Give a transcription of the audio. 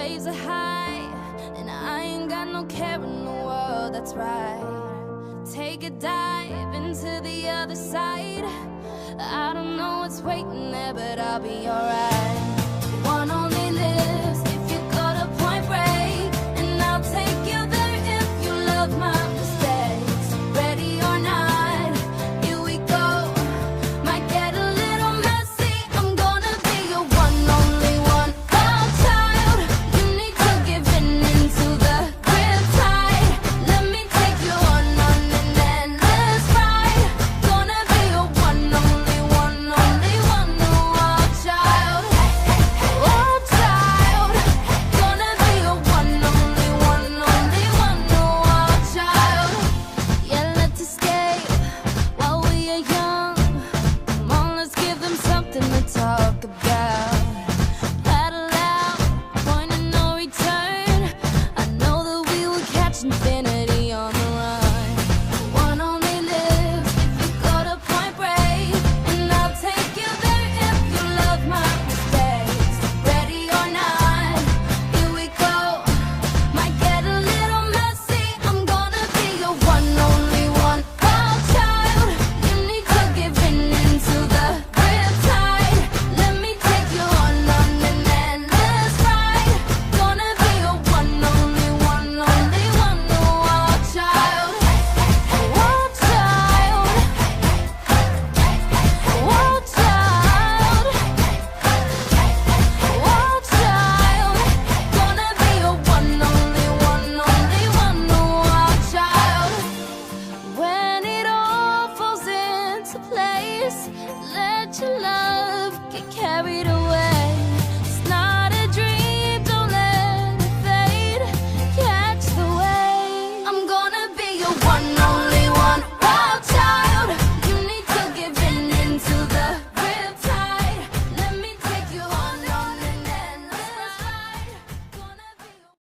waves are high, and I ain't got no care in the world, that's right. Take a dive into the other side. I don't know what's waiting there, but I'll be alright. and finish. Let your love get carried away.